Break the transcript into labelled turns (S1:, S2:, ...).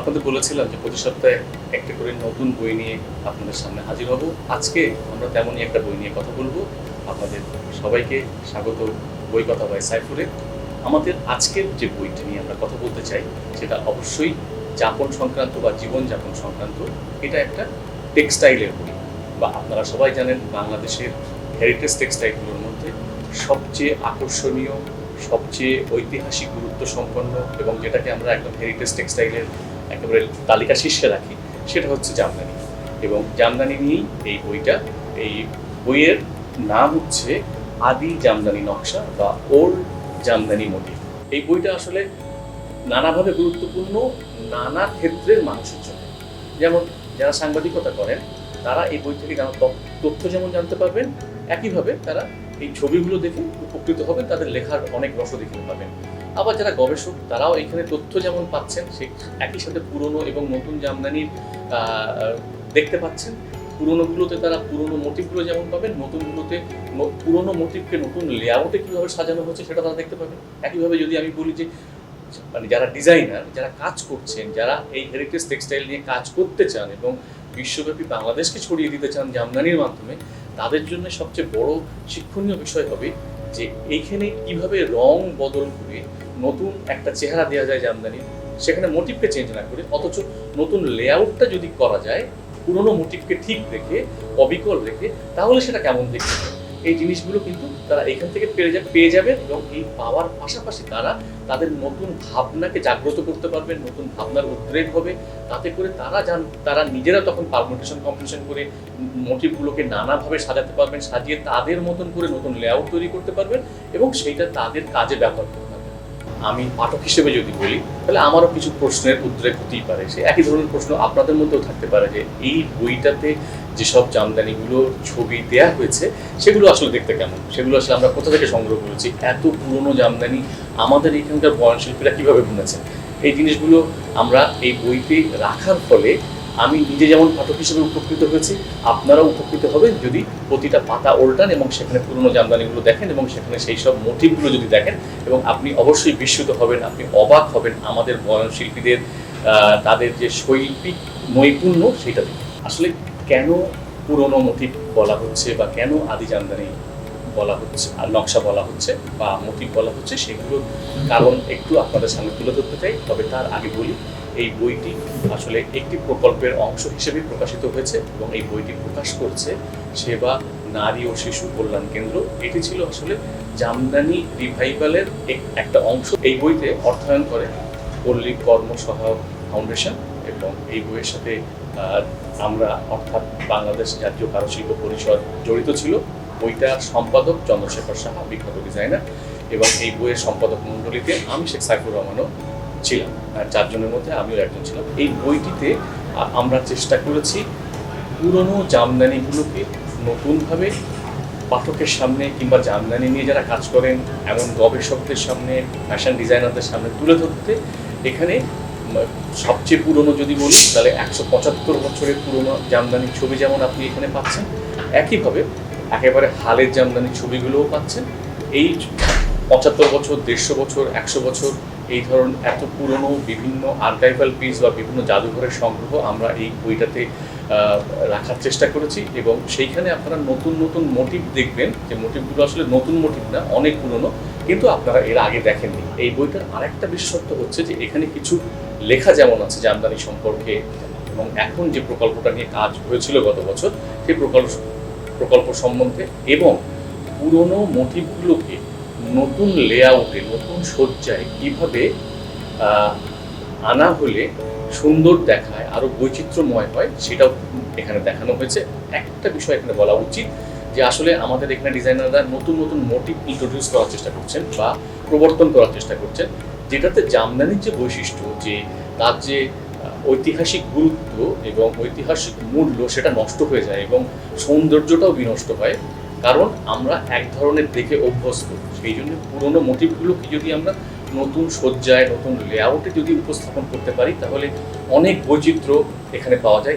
S1: আপনাদের বলেছিলাম যে প্রতি সপ্তাহে একটা করে নতুন বই নিয়ে আপনাদের সামনে হাজির হব। আজকে আমরা তেমনই একটা বই নিয়ে কথা বলব। আপনাদের সবাইকে স্বাগত বই কথা বাই সাইফুরে আমাদের আজকের যে বইটা নিয়ে আমরা কথা বলতে চাই, সেটা অবশ্যই যাপন সংক্রান্ত বা জীবনযাপন সংক্রান্ত। এটা একটা টেক্সটাইলের বই বা আপনারা সবাই জানেন বাংলাদেশের হেরিটেজ টেক্সটাইলগুলোর মধ্যে সবচেয়ে আকর্ষণীয়, সবচেয়ে ঐতিহাসিক গুরুত্ব সম্পন্ন এবং যেটাকে আমরা একদম হেরিটেজ টেক্সটাইলের একেবারে তালিকা শীর্ষে রাখি, সেটা হচ্ছে জামদানি। এবং জামদানি নিয়েই এই বইটা, এই বইয়ের নাম হচ্ছে আদি জামদানি নকশা বা ওল্ড জামদানি মোটিভ। এই বইটা আসলে নানাভাবে গুরুত্বপূর্ণ নানা ক্ষেত্রের মানুষের জন্য। যেমন যারা সাংবাদিকতা করেন, তারা এই বই থেকে নানা তথ্য- যেমন জানতে পারবেন, একইভাবে তারা এই ছবিগুলো দেখে উপকৃত হবেন তাদের লেখার অনেক রসদ এখানে পাবেন আবার যারা গবেষক, তারাও এখানে তথ্য যেমন পাচ্ছেন, সেই একই সাথে পুরনো এবং নতুন জামদানির দেখতে পাচ্ছেন। পুরনোগুলোতে তারা পুরনো মোটিভগুলো যেমন পাবেন, নতুনগুলোতে পুরনো মোটিভকে নতুন লেআউটে কীভাবে সাজানো হচ্ছে সেটা তারা দেখতে পাবেন। একইভাবে যদি আমি বলি যে মানে যারা ডিজাইনার যারা কাজ করছেন, যারা এই হেরিটেজ টেক্সটাইল নিয়ে কাজ করতে চান এবং বিশ্বব্যাপী বাংলাদেশকে ছড়িয়ে দিতে চান জামদানির মাধ্যমে, তাদের জন্য সবচেয়ে বড় শিক্ষণীয় বিষয় হবে যে এইখানে কীভাবে রং বদল করে নতুন একটা চেহারা দেওয়া যায় জামদানি সেখানে মোটিভকে চেঞ্জ না করে, অথচ নতুন লেআউটটা যদি করা যায়, পুরনো মোটিভকে ঠিক রেখে, অবিকল রেখে, তাহলে সেটা কেমন দেখতে হয় এই জিনিসগুলো কিন্তু তারা এখান থেকে পেয়ে যাবে পেয়ে যাবে এবং এই পাওয়ার পাশাপাশি তারা তাদের নতুন ভাবনাকে জাগ্রত করতে পারবেন নতুন ভাবনার উদ্রেক হবে। তাতে করে তারা জান, তারা নিজেরা তখন পারমুটেশন কম্পিটিশন করে মোটিভগুলোকে নানাভাবে সাজাতে পারবেন, সাজিয়ে তাদের মতন করে নতুন লেআউট তৈরি করতে পারবেন এবং সেইটা তাদের কাজে ব্যবহার পারবেন আমি পাঠক হিসেবে যদি বলি, তাহলে আমারও কিছু প্রশ্নের উদ্রেক হতেই পারে। সে একই ধরনের প্রশ্ন আপনাদের মধ্যেও থাকতে পারে যে, এই বইটাতে যেসব জামদানিগুলো ছবি দেয়া হয়েছে, সেগুলো আসলে দেখতে কেমন? সেগুলো আসলে আমরা কোথা থেকে সংগ্রহ করেছি? এত পুরনো জামদানি আমাদের এখানকার বয়ন শিল্পীরা কীভাবে বুনেছেন? এই জিনিসগুলো আমরা এই বইতে রাখার ফলে আমি নিজে যেমন পাঠক হিসেবে উপকৃত হয়েছি, আপনারাও উপকৃত হবেন যদি প্রতিটা পাতা ওল্টান এবং সেখানে পুরনো জামদানিগুলো দেখেন এবং সেখানে সেই সব মোটিভগুলো যদি দেখেন এবং আপনি অবশ্যই বিস্মিত হবেন, আপনি অবাক হবেন আমাদের বয়ন শিল্পীদের তাদের যে শৈল্পিক নৈপুণ্য সেটা দেখে। আসলে কেন পুরনো মোটিভ বলা হচ্ছে বা কেন আদি জামদানি বলা হচ্ছে, আর নকশা বলা হচ্ছে বা মোটিভ বলা হচ্ছে, সেগুলোর কারণ একটু আপনাদের সামনে তুলে ধরতে চাই, তবে তার আগে বলি এই বইটি আসলে একটি প্রকল্পের অংশ হিসেবে প্রকাশিত হয়েছে এবং এই বইটি প্রকাশ করছে সেবা, নারী ও শিশু কল্যাণ কেন্দ্র। এটি ছিল আসলে জামদানি রিভাইভালের এক- একটা অংশ। এই বইতে অর্থায়ন করে পল্লী কর্ম সহায়ক ফাউন্ডেশন এবং এই বইয়ের সাথে আমরা অর্থাৎ বাংলাদেশ জাতীয় কারুশিল্প পরিষদ জড়িত ছিল। বইটার সম্পাদক চন্দ্রশেখর সাহা, বিখ্যাত ডিজাইনার। এবং এই বইয়ের সম্পাদক মণ্ডলীতে আমি শেখ সাইফুর রহমানও ছিলাম। চারজনের মধ্যে আমিও একজন ছিলাম। এই বইটিতে আমরা চেষ্টা করেছি পুরনো জামদানিগুলোকে নতুনভাবে পাঠকের সামনে কিংবা জামদানি নিয়ে যারা কাজ করেন, এমন গবেষকদের সামনে ফ্যাশন ডিজাইনারদের সামনে তুলে ধরতে, এখানে সবচেয়ে পুরনো যদি বলি, তাহলে একশো পঁচাত্তর বছরের পুরনো জামদানির ছবি যেমন আপনি এখানে পাচ্ছেন, একইভাবে একেবারে হালের জামদানির ছবিগুলোও পাচ্ছেন। এই পঁচাত্তর বছর, দেড়শো বছর, একশো বছর এই ধরনের এত পুরনো বিভিন্ন আর্কাইভাল পিস বা বিভিন্ন জাদুঘরের সংগ্রহ আমরা এই বইটাতে রাখার চেষ্টা করেছি এবং সেইখানে আপনারা নতুন নতুন মোটিভ দেখবেন। যে মোটিভগুলো আসলে নতুন মোটিভ না, অনেক পুরনো, কিন্তু আপনারা এর আগে দেখেননি। এই বইটার আরেকটা বিশেষত্ব হচ্ছে যে এখানে কিছু লেখা যেমন আছে জামদানি সম্পর্কে এবং এখন যে প্রকল্পটা নিয়ে কাজ হয়েছিল গত বছর, সেই প্রকল্প প্রকল্প সম্বন্ধে এবং পুরনো মোটিভগুলোকে নতুন লেআউটে নতুন সজ্জায় কীভাবে আনা হলে সুন্দর দেখায়, আরও বৈচিত্র্যময় হয়, সেটাও এখানে দেখানো হয়েছে। একটা বিষয় এখানে বলা উচিত যে আসলে আমাদের এখানে ডিজাইনাররা নতুন নতুন মোটিভ ইন্ট্রোডিউস করার চেষ্টা করছেন বা প্রবর্তন করার চেষ্টা করছেন, যেটাতে জামদানির যে বৈশিষ্ট্য যে তার যে ঐতিহাসিক গুরুত্ব এবং ঐতিহাসিক মূল্য সেটা নষ্ট হয়ে যায় এবং সৌন্দর্যটাও বিনষ্ট হয় কারণ আমরা এক ধরনের দেখে অভ্যস্ত। সেই জন্য পুরোনো মোটিভগুলোকে যদি আমরা নতুন সজ্জায় নতুন লেআউটে যদি উপস্থাপন করতে পারি, তাহলে অনেক বৈচিত্র্য এখানে পাওয়া যায়।